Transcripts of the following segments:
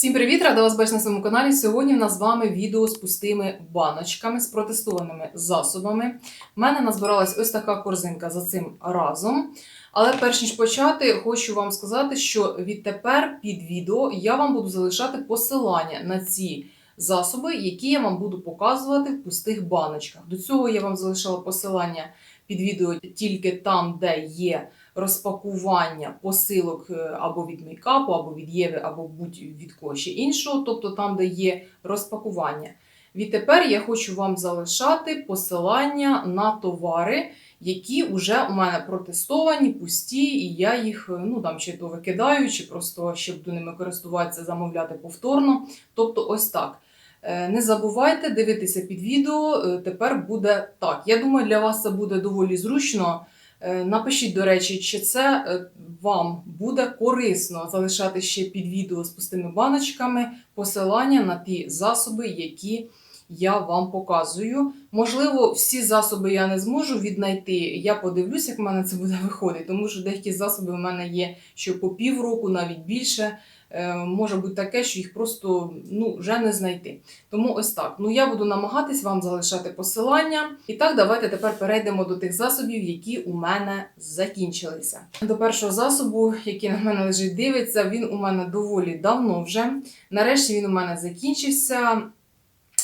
Всім привіт! Рада вас бачити на своєму каналі. Сьогодні в нас з вами відео з пустими баночками, з протестованими засобами. У мене назбиралась ось така корзинка за цим разом. Але перш ніж почати, хочу вам сказати, що відтепер під відео я вам буду залишати посилання на ці засоби, які я вам буду показувати в пустих баночках. До цього я вам залишала посилання під відео тільки там, де є розпакування посилок е, або від мейкапу, або від Єви, або будь від кого іншого, тобто там, де є розпакування. Відтепер я хочу вам залишати посилання на товари, які вже у мене протестовані, пусті, і я їх е, ну там чи то викидаю, чи просто ще буду ними користуватися, замовляти повторно. Тобто, ось так. Е, Не забувайте дивитися під відео. Тепер буде так. Я думаю, для вас це буде доволі зручно. Е, Напишіть, до речі, чи це е, вам буде корисно залишати ще під відео з пустими баночками посилання на ті засоби, які я вам показую. Можливо, всі засоби я не зможу віднайти. Я подивлюсь, як в мене це буде виходити, тому що деякі засоби в мене є що по півроку, навіть більше. Е, Може бути таке, що їх просто ну, вже не знайти. Тому ось так. Ну я буду намагатись вам залишати посилання. І так, давайте тепер перейдемо до тих засобів, які у мене закінчилися. До першого засобу, який на мене лежить, дивиться, він у мене доволі давно вже. Нарешті він у мене закінчився.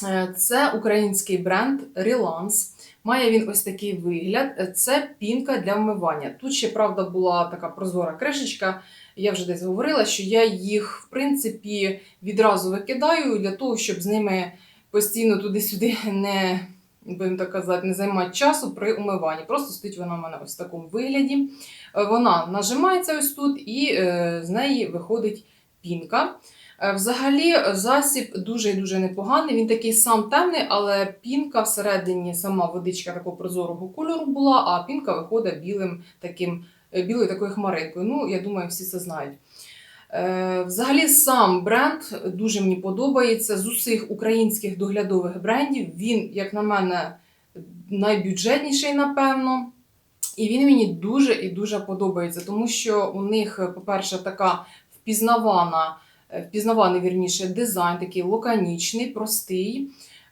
Е, Це український бренд Relance. Має він ось такий вигляд. Це пінка для вмивання. Тут ще, правда, була така прозора кришечка. Я вже десь говорила, що я їх, в принципі, відразу викидаю для того, щоб з ними постійно туди-сюди не, будемо так казати, не займати часу при умиванні. Просто стоїть вона в мене ось в такому вигляді. Е, Вона нажимається ось тут, і е, з неї виходить пінка. Е, Взагалі, засіб дуже і дуже непоганий. Він такий сам темний, але пінка всередині сама водичка такого прозорого кольору була, а пінка виходить білим таким, е, білою такою хмаринкою. Ну, я думаю, всі це знають. Е, Взагалі, сам бренд дуже мені подобається. З усіх українських доглядових брендів він, як на мене, найбюджетніший, напевно. І він мені дуже і дуже подобається, тому що у них, по-перше, така впізнавана, е, впізнаваний вірніше дизайн, такий лаконічний, простий.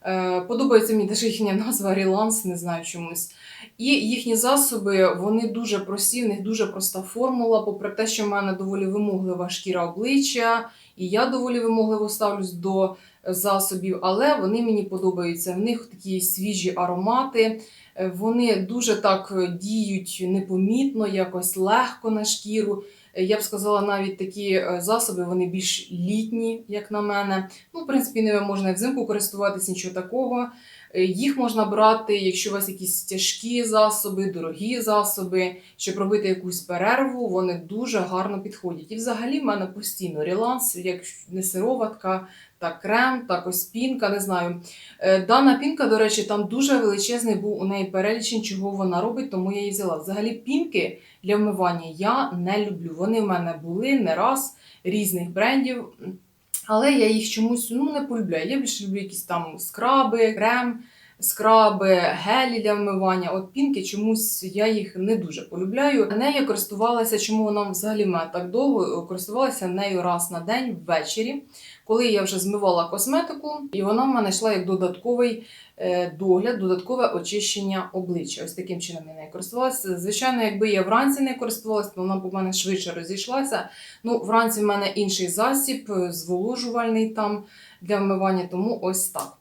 Е, Подобається мені теж їхня назва Relance, не знаю чомусь. І їхні засоби вони дуже прості, в них дуже проста формула, попри те, що в мене доволі вимоглива шкіра обличчя, і я доволі вимогливо ставлюсь до засобів, але вони мені подобаються. В них такі свіжі аромати. Е, Вони дуже так діють непомітно, якось легко на шкіру. Я б сказала, навіть такі е, засоби вони більш літні, як на мене. Ну, в принципі, ними можна і взимку користуватися, нічого такого. Е, Їх можна брати, якщо у вас якісь тяжкі засоби, дорогі засоби, щоб робити якусь перерву, вони дуже гарно підходять. І взагалі в мене постійно реланс, як не сироватка, так крем, так ось пінка, не знаю. Е, Дана пінка, до речі, там дуже величезний був у неї перелічень, чого вона робить, тому я її взяла. Взагалі, пінки для вмивання я не люблю. Вони в мене були не раз різних брендів. Але я їх чомусь ну, не полюбляю. Я більше люблю якісь там скраби, крем, скраби, гелі для вмивання. От пінки чомусь я їх не дуже полюбляю. Нею користувалася, чому вона взагалі мене так довго користувалася нею раз на день ввечері, коли я вже змивала косметику, і вона в мене йшла як додатковий е, догляд, додаткове очищення обличчя. Ось таким чином я нею користувалася. Звичайно, якби я вранці не користувалася, то вона б у мене швидше розійшлася. Ну, вранці в мене інший засіб, е, зволожувальний там для вмивання, тому ось так.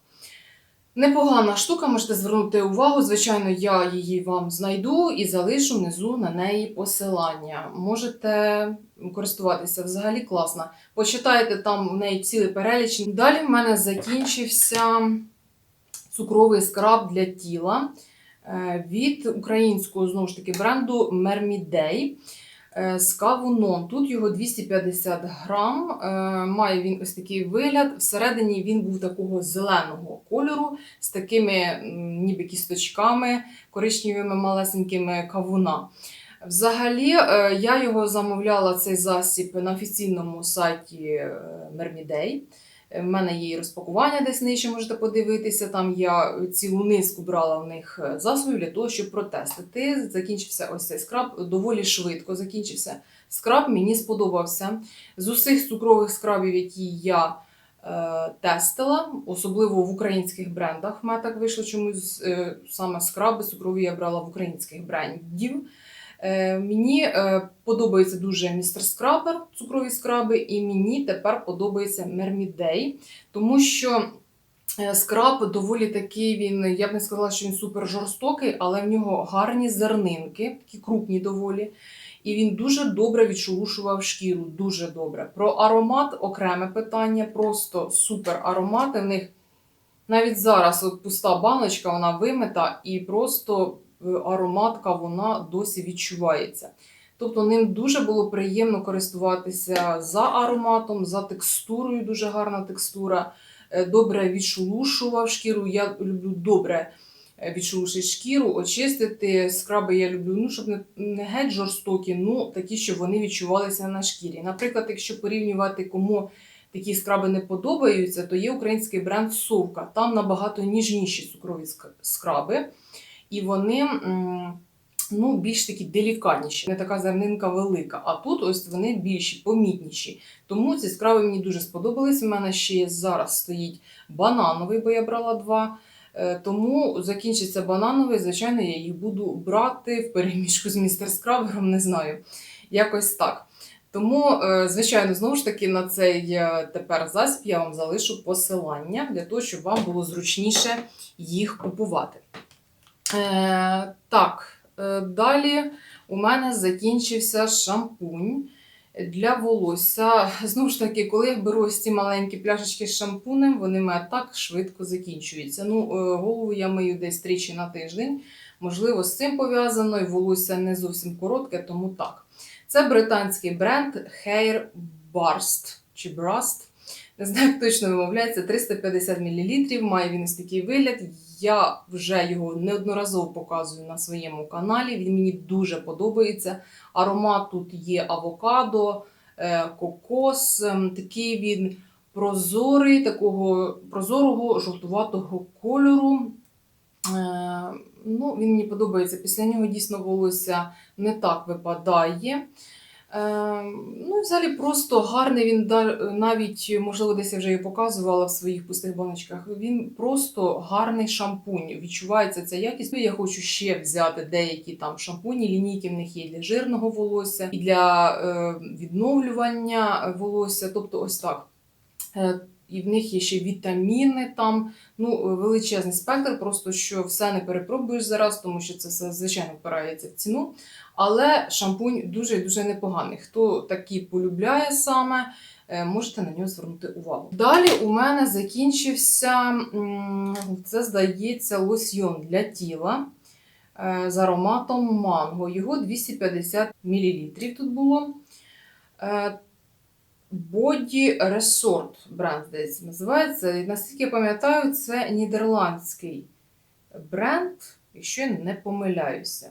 Непогана штука, можете звернути увагу. Звичайно, я її вам знайду і залишу внизу на неї посилання. Можете користуватися взагалі класно. Почитайте там в неї цілий переліч. Далі в мене закінчився цукровий скраб для тіла е, від українського знову ж таки бренду Mermiday е, з кавуном. Тут його 250 грам. е, Має він ось такий вигляд. Всередині він був такого зеленого кольору з такими ніби кісточками коричневими малесенькими кавуна. Взагалі, е, я його замовляла цей засіб на офіційному сайті е, Mermiday. Е, В мене є розпакування десь нижче, можете подивитися. Там я цілу низку брала в них е, засобів для того, щоб протестити. Закінчився ось цей скраб доволі швидко закінчився. Скраб мені сподобався. З усіх цукрових скрабів, які я е, тестила, особливо в українських брендах, в мене так вийшло чомусь е, саме скраби цукрові я брала в українських брендів. Е, Мені е, подобається дуже містер Скрабер, цукрові скраби, і мені тепер подобається Мермідей, тому що е, скраб доволі такий він, я б не сказала, що він супер жорстокий, але в нього гарні зернинки, такі крупні доволі. І він дуже добре відшелушував шкіру, дуже добре. Про аромат окреме питання, просто супер аромати. В них навіть зараз от пуста баночка, вона вимита, і просто ароматка вона досі відчувається. Тобто ним дуже було приємно користуватися за ароматом, за текстурою, дуже гарна текстура. Е, Добре відшелушував шкіру. Я люблю добре е, відшелушити шкіру, очистити. Скраби я люблю, ну, щоб не геть жорстокі, ну такі, щоб вони відчувалися на шкірі. Наприклад, якщо порівнювати кому такі скраби не подобаються, то є український бренд Совка. Там набагато ніжніші цукрові скраби, і вони ну, більш такі делікатніші, не така зернинка велика. А тут ось вони більші, помітніші. Тому ці скраби мені дуже сподобались. У мене ще зараз стоїть банановий, бо я брала два. Е, Тому закінчиться банановий, звичайно, я їх буду брати в переміжку з містер скрабером, не знаю. Якось так. Тому, е, звичайно, знову ж таки, на цей е, тепер засіб я вам залишу посилання для того, щоб вам було зручніше їх купувати. Е, так, е, далі у мене закінчився шампунь для волосся. Знову ж таки, коли я беру ось ці маленькі пляшечки з шампунем, вони в мене так швидко закінчуються. Ну, е, голову я мию десь тричі на тиждень. Можливо, з цим пов'язано, і волосся не зовсім коротке, тому так. Це британський бренд Hair Burst чи Brust. Не знаю, як точно вимовляється, 350 мл. Має він ось такий вигляд. Я вже його неодноразово показую на своєму каналі. Він мені дуже подобається. Аромат тут є авокадо, е, кокос. ем, Такий він прозорий, такого прозорого жовтуватого кольору. Е, Ну, він мені подобається. Після нього дійсно волосся не так випадає. Е, ну, взагалі просто гарний він навіть, можливо, десь я вже і показувала в своїх пустих баночках. Він просто гарний шампунь. Відчувається ця якість. Ну, я хочу ще взяти деякі там шампуні, лінійки в них є для жирного волосся і для е, відновлювання волосся. Тобто, ось так. Е, і в них є ще вітаміни там. Ну, величезний спектр, просто що все не перепробуєш зараз, тому що це все звичайно впирається в ціну. Але шампунь дуже і дуже непоганий. Хто такі полюбляє саме, е, можете на нього звернути увагу. Далі у мене закінчився, це здається, лосьйон для тіла е, з ароматом манго. Його 250 мл тут було. Body Resort бренд, здається, називається. Наскільки я пам'ятаю, це нідерландський бренд, якщо я не помиляюся.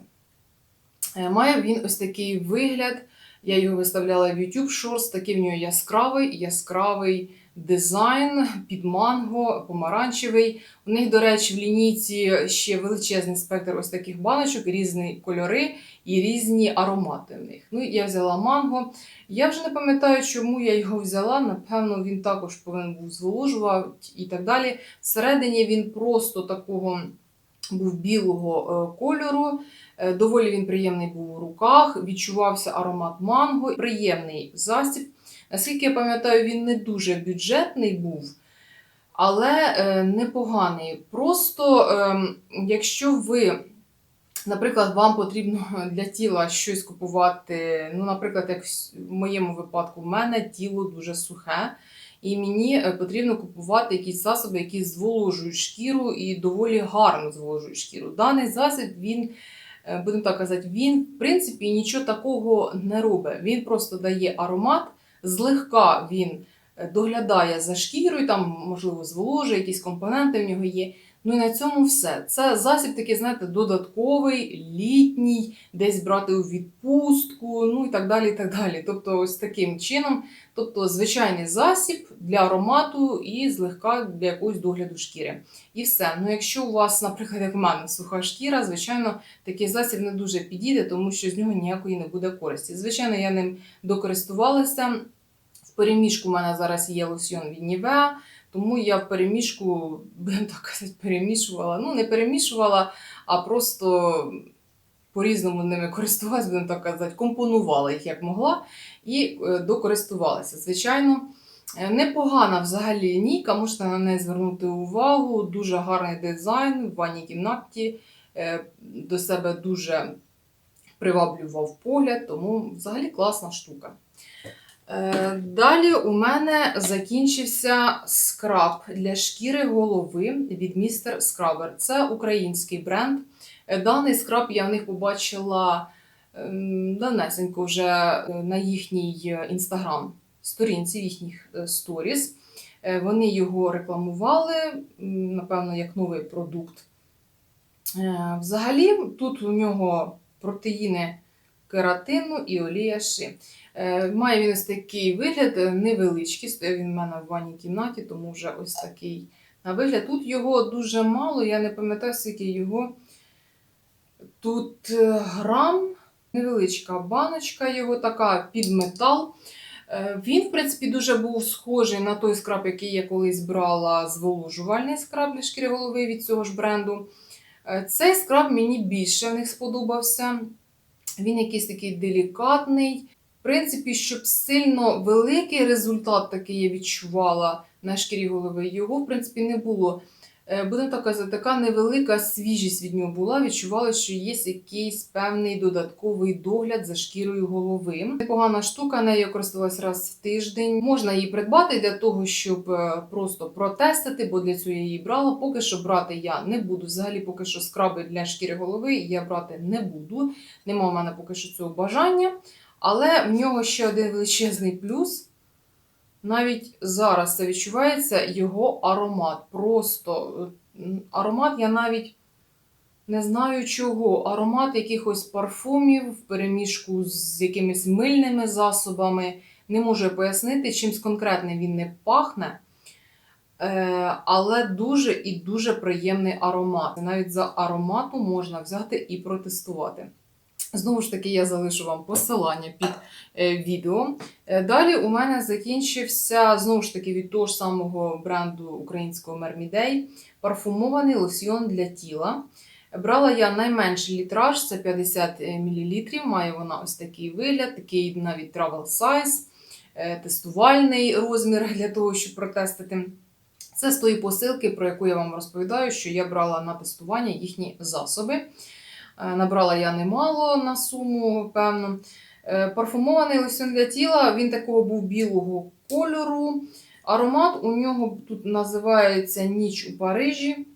Е, Має він ось такий вигляд. Я його виставляла в YouTube Shorts, такий в нього яскравий, яскравий дизайн під манго, помаранчевий. У них, до речі, в лінійці ще величезний спектр ось таких баночок, різні кольори і різні аромати в них. Ну, я взяла манго. Я вже не пам'ятаю, чому я його взяла. Напевно, він також повинен був зволожувати і так далі. Всередині він просто такого був білого е, кольору. Е, Доволі він приємний був у руках, відчувався аромат манго, приємний засіб. Наскільки я пам'ятаю, він не дуже бюджетний був, але е, непоганий. Просто, ем, якщо ви, наприклад, вам потрібно для тіла щось купувати, ну, наприклад, як в моєму випадку, в мене тіло дуже сухе. І мені е, потрібно купувати якісь засоби, які зволожують шкіру і доволі гарно зволожують шкіру. Даний засіб, він, е, будемо так казати, він в принципі нічого такого не робить. Він просто дає аромат, злегка він е, доглядає за шкірою, там, можливо, зволожує, якісь компоненти в нього є. Ну і на цьому все. Це засіб такий, знаєте, додатковий, літній, десь брати у відпустку, ну і так далі. і так далі. Тобто, ось таким чином, тобто звичайний засіб для аромату і злегка для якогось догляду шкіри. І все. Ну, якщо у вас, наприклад, як в мене суха шкіра, звичайно, такий засіб не дуже підійде, тому що з нього ніякої не буде користі. Звичайно, я ним докористувалася. В переміжку у мене зараз є лосьйон від Nivea, тому я в переміжку, будемо так казати, перемішувала. Ну, не перемішувала, а просто по-різному ними користувалася, будемо так казати, компонувала їх як могла і е, докористувалася. Звичайно, е, непогана взагалі лінійка, можете на неї звернути увагу. Дуже гарний дизайн в ванній кімнаті. е, До себе дуже приваблював погляд, тому взагалі класна штука. Е, Далі у мене закінчився скраб для шкіри голови від Mr. Scrubber. Це український бренд. Е, Даний скраб я в них побачила ем, давнесенько вже е, на їхній інстаграм сторінці, в їхніх сторіс. Вони його рекламували, напевно, як новий продукт. Взагалі, тут у нього протеїни кератину і олія ши. Е, Має він ось такий вигляд е, невеличкий. Він в мене в ванній кімнаті, тому вже ось такий на вигляд. Тут його дуже мало, я не пам'ятаю, скільки його. Тут е, грам, невеличка баночка його така під метал. Він, в принципі, дуже був схожий на той скраб, який я колись брала зволожувальний скраб для шкіри голови від цього ж бренду. Цей скраб мені більше в них сподобався. Він якийсь такий делікатний. В принципі, щоб сильно великий результат такий я відчувала на шкірі голови, його, в принципі, не було. Е, Будемо так казати, така невелика свіжість від нього була. Відчувала, що є якийсь певний додатковий догляд за шкірою голови. Непогана штука, нею користувалась раз в тиждень. Можна її придбати для того, щоб е, просто протестити, бо для цього я її брала. Поки що брати я не буду. Взагалі, поки що скраби для шкіри голови я брати не буду. Нема в мене поки що цього бажання. Але в нього ще один величезний плюс. Навіть зараз це відчувається його аромат. Просто е, аромат я навіть не знаю чого. Аромат якихось парфумів в переміжку з якимись мильними засобами. Не можу пояснити, чимсь конкретним він не пахне. Е, але дуже і дуже приємний аромат. Навіть за аромату можна взяти і протестувати. Знову ж таки, я залишу вам посилання під е, відео. Е, Далі у мене закінчився знову ж таки від того ж самого бренду українського Mermidей парфумований лосьйон для тіла. Брала я найменший літраж, це 50 мл. Має вона ось такий вигляд, такий навіть travel size, е, тестувальний розмір для того, щоб протестити. Це з тої посилки, про яку я вам розповідаю, що я брала на тестування їхні засоби. Е, Набрала я немало на суму, певно. Е, Парфумований лосьон для тіла, він такого був білого кольору. Аромат у нього тут називається Ніч у Парижі.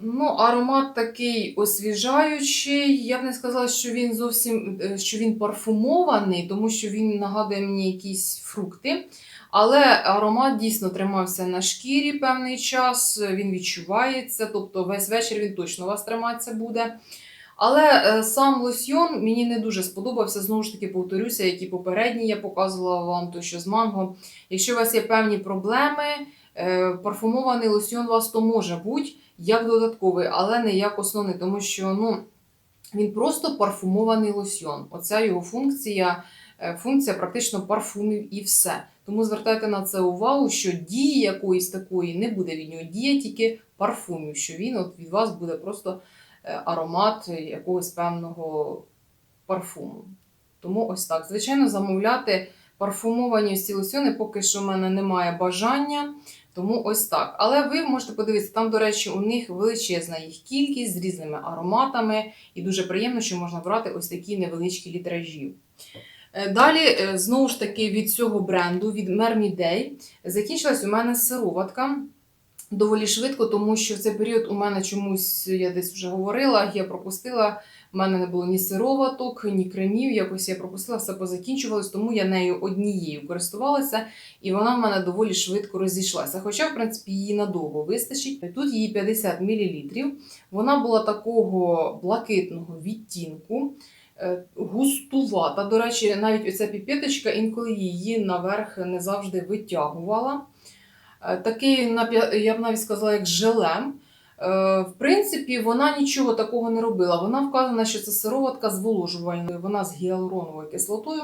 Ну, аромат такий освіжаючий. Я б не сказала, що він зовсім е, що він парфумований, тому що він нагадує мені якісь фрукти. Але аромат дійсно тримався на шкірі певний час, він відчувається, тобто весь вечір він точно у вас триматися буде. Але е, сам лосьйон мені не дуже сподобався. Знову ж таки, повторюся, як і попередній я показувала вам, то що з манго. Якщо у вас є певні проблеми, е, парфумований лосьйон у вас то може бути як додатковий, але не як основний, тому що ну, він просто парфумований лосьйон. Оця його функція, е, функція практично парфумів і все. Тому звертайте на це увагу, що дії якоїсь такої не буде від нього, діє тільки парфумів, що він от від вас буде просто е, аромат якогось певного парфуму. Тому ось так. Звичайно, замовляти парфумовані ці лосьони, поки що в мене немає бажання. Тому ось так. Але ви можете подивитися, там, до речі, у них величезна їх кількість з різними ароматами, і дуже приємно, що можна брати ось такі невеличкі літражі. Е, Далі, е, знову ж таки, від цього бренду, від Mermidей, закінчилась у мене сироватка. Доволі швидко, тому що в цей період у мене чомусь, я десь вже говорила, я пропустила, У мене не було ні сироваток, ні кремів. Якось я пропустила, все позакінчувалось, тому я нею однією користувалася, і вона в мене доволі швидко розійшлася. Хоча, в принципі, її надовго вистачить. Тут її 50 мл. Вона була такого блакитного відтінку. е, Густувата. До речі, навіть оця піпеточка інколи її наверх не завжди витягувала. Е, Такий, я б навіть сказала, як желем. Е, В принципі, вона нічого такого не робила. Вона вказана, що це сироватка зволожувальною, вона з гіалуроновою кислотою.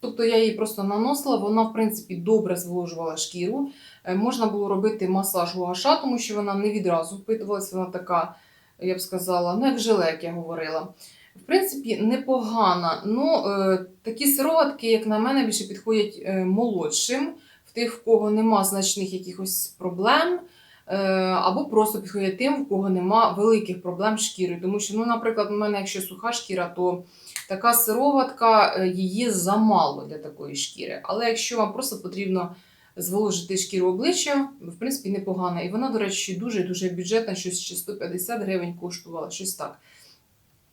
Тобто я її просто наносила, вона, в принципі, добре зволожувала шкіру. Е, Можна було робити масаж гуаша, тому що вона не відразу впитувалася, вона така, я б сказала, ну як желе, як я говорила. В принципі, непогана. Ну, е, такі сироватки, як на мене, більше підходять молодшим, в тих, в кого нема значних якихось проблем. Е, Або просто підходять тим, в кого нема великих проблем з шкірою. Тому що, ну, наприклад, у мене, якщо суха шкіра, то така сироватка е, її замало для такої шкіри. Але якщо вам просто потрібно зволожити шкіру обличчя, в принципі, непогана. І вона, до речі, дуже-дуже бюджетна, щось ще 150 гривень коштувала, щось так.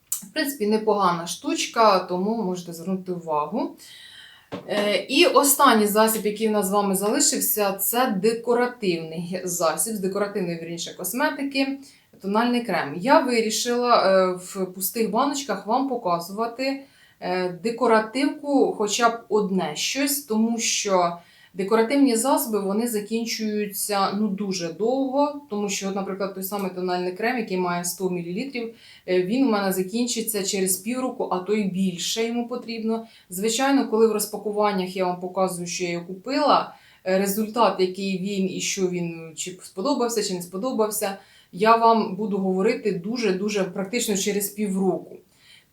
В принципі, непогана штучка, тому можете звернути увагу. Е, І останній засіб, який в нас з вами залишився, це декоративний засіб з декоративної вірніше косметики, тональний крем. Я вирішила е, в пустих баночках вам показувати е, декоративку, хоча б одне щось, тому що декоративні засоби вони закінчуються ну дуже довго, тому що, наприклад, той самий тональний крем, який має 100 мл, е, він у мене закінчиться через півроку, а то й більше йому потрібно. Звичайно, коли в розпакуваннях я вам показую, що я його купила, е, результат, який він і що він чи сподобався, чи не сподобався, я вам буду говорити дуже-дуже практично через півроку.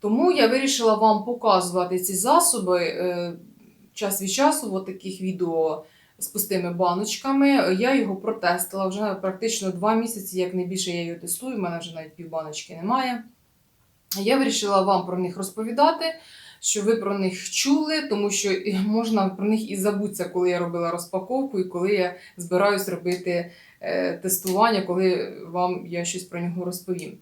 Тому я вирішила вам показувати ці засоби е, час від часу, в таких відео з пустими баночками. Я його протестила вже практично два місяці, як найбільше я його тестую, в мене вже навіть півбаночки немає. Я вирішила вам про них розповідати, що ви про них чули, тому що можна про них і забутися, коли я робила розпаковку і коли я збираюсь робити е, тестування, коли вам я щось про нього розповім.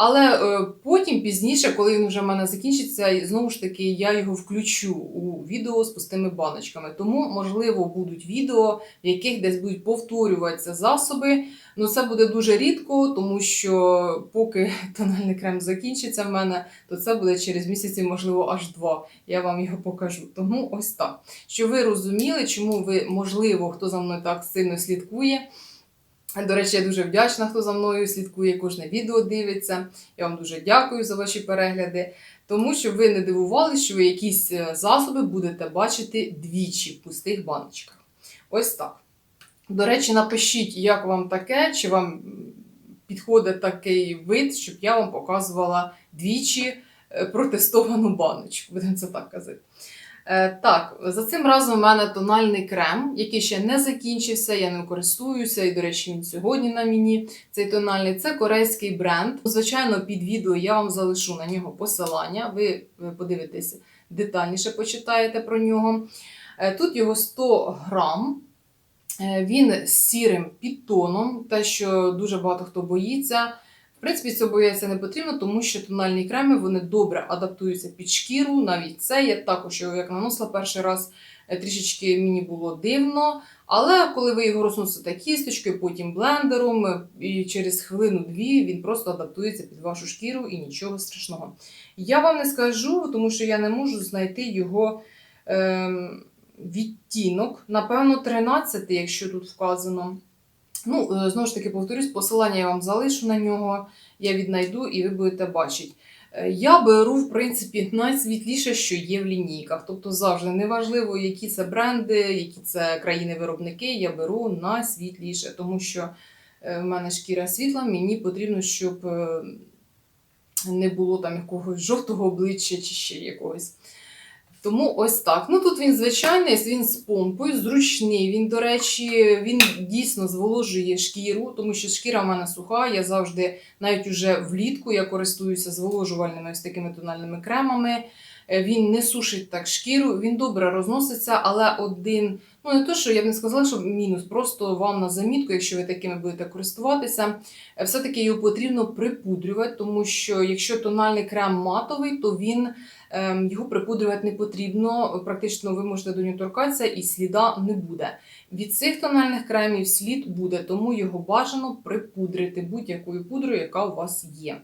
Але е, потім, пізніше, коли він вже в мене закінчиться, знову ж таки я його включу у відео з пустими баночками. Тому, можливо, будуть відео, в яких десь будуть повторюватися засоби. Ну, це буде дуже рідко, тому що поки тональний крем закінчиться в мене, то це буде через місяці, можливо, аж два. Я вам його покажу. Тому ось так. Щоб ви розуміли, чому ви, можливо, хто за мною так сильно слідкує. До речі, я дуже вдячна, хто за мною слідкує, кожне відео дивиться. Я вам дуже дякую за ваші перегляди. Тому що ви не дивувалися, що ви якісь е, засоби будете бачити двічі в пустих баночках. Ось так. До речі, напишіть, як вам таке, чи вам підходить такий вид, щоб я вам показувала двічі е, протестовану баночку, будемо це так казати. Е, Так, за цим разом у мене тональний крем, який ще не закінчився, я ним користуюся, і, до речі, він сьогодні на мені. Цей тональний це корейський бренд. Звичайно, під відео я вам залишу на нього посилання. Ви ви подивитеся детальніше, почитаєте про нього. Е, Тут його 100 грам. Е, Він з сірим підтоном, те, що дуже багато хто боїться. В принципі, цього боятися не потрібно, тому що тональні креми вони добре адаптуються під шкіру. Навіть це я також його як наносила перший раз, е, трішечки мені було дивно. Але коли ви його розносите кісточкою, потім блендером, е, і через хвилину-дві він просто адаптується під вашу шкіру і нічого страшного. Я вам не скажу, тому що я не можу знайти його ем, відтінок. Напевно, 13, якщо тут вказано. Ну, е, знову ж таки, повторюсь, посилання я вам залишу на нього, я віднайду і ви будете бачити. Е, Я беру, в принципі, найсвітліше, що є в лінійках. Тобто завжди неважливо, які це бренди, які це країни-виробники, я беру найсвітліше, тому що е, в мене шкіра світла, мені потрібно, щоб не було там якогось жовтого обличчя чи ще якогось. Тому ось так. Ну тут він звичайний, він з помпою, зручний. Він, до речі, він дійсно зволожує шкіру, тому що шкіра в мене суха. Я завжди, навіть уже влітку, я користуюся зволожувальними ось такими тональними кремами. Е, Він не сушить так шкіру, він добре розноситься, але один, ну не то, що я б не сказала, що мінус, просто вам на замітку, якщо ви такими будете користуватися, е, все-таки його потрібно припудрювати, тому що якщо тональний крем матовий, то він його припудрювати не потрібно. Практично ви можете до нього торкатися і сліда не буде. Від цих тональних кремів слід буде, тому його бажано припудрити будь-якою пудрою, яка у вас є.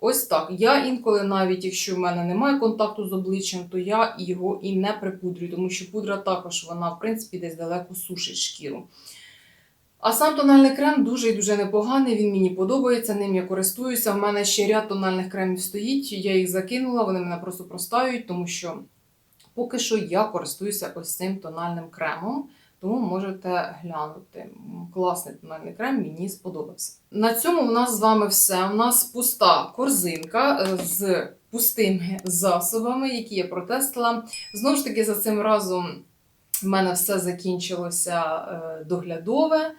Ось так. Я інколи, навіть якщо в мене немає контакту з обличчям, то я його і не припудрюю, тому що пудра також вона, в принципі, десь далеко сушить шкіру. А сам тональний крем дуже і дуже непоганий, він мені подобається, ним я користуюся. У мене ще ряд тональних кремів стоїть, я їх закинула, вони мене просто простають, тому що поки що я користуюся ось цим тональним кремом. Тому можете глянути. Класний тональний крем, мені сподобався. На цьому у нас з вами все. У нас пуста корзинка е, з пустими засобами, які я протестила. Знову ж таки, за цим разом в мене все закінчилося е, доглядове.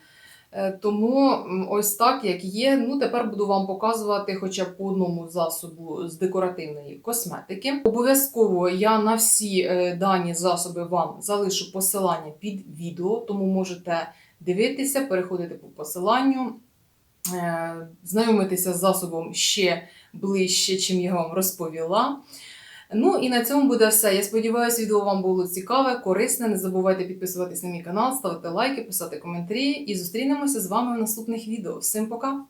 Е, Тому ось так, як є. Ну, тепер буду вам показувати хоча б по одному засобу з декоративної косметики. Обов'язково я на всі е, дані засоби вам залишу посилання під відео, тому можете дивитися, переходити по посиланню, е, знайомитися з засобом ще ближче, чим я вам розповіла. Ну і на цьому буде все. Я сподіваюся, відео вам було цікаве, корисне. Не забувайте підписуватись на мій канал, ставити лайки, писати коментарі. І зустрінемося з вами в наступних відео. Всім пока!